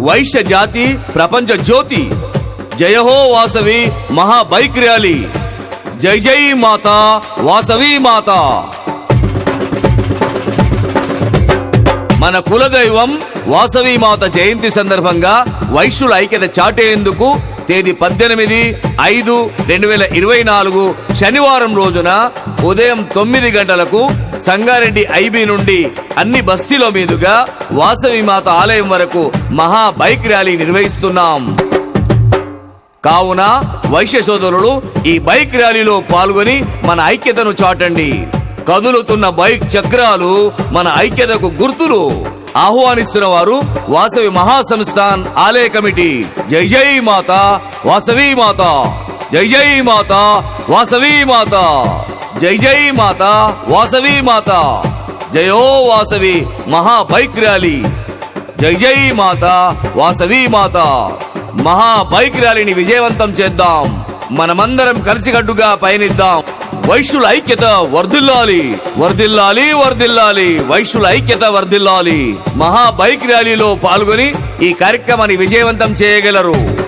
వైశ్య జాతి ప్రపంచ జ్యోతి. జయహో వాసవి మహా బైక్ ర్యాలీ జై జై మాత వాసవి మాత. మన కులదైవం వాసవి మాత జయంతి సందర్భంగా వైశ్యుల ఐక్యత చాటేందుకు తేదీ పద్దెనిమిది ఐదు రెండు వేల ఇరవై నాలుగు శనివారం రోజున ఉదయం తొమ్మిది గంటలకు సంగారెడ్డి ఐబీ నుండి అన్ని బస్తీల మీదుగా వాసవి మాత ఆలయం వరకు మహా బైక్ ర్యాలీ నిర్వహిస్తున్నాం. కావున వైశ్య సోదరులు ఈ బైక్ ర్యాలీలో పాల్గొని మన ఐక్యతను చాటండి. కదులుతున్న బైక్ చక్రాలు మన ఐక్యతకు గుర్తులు. ఆహ్వానిస్తున్న వారు వాసవి మహాసంస్థాన్ ఆలయ కమిటీ. జై జై మాత వాసవి మాత జై జై మాత వాసవి మాత జై జై మాత వాసవి మాత జయో వాసవి మహా బైక్ ర్యాలీ జై జై మాత వాసవి మాత మహా బైక్ ర్యాలీని విజయవంతం చేద్దాం. మనమందరం కలిసికట్టుగా పయనిద్దాం. వైశ్యుల ఐక్యత వర్ధిల్లాలి. వర్ధిల్లాలి వర్ధిల్లాలి. వైశ్యుల ఐక్యత వర్ధిల్లాలి. మహా బైక్ ర్యాలీలో పాల్గొని ఈ కార్యక్రమాన్ని విజయవంతం చేయగలరు.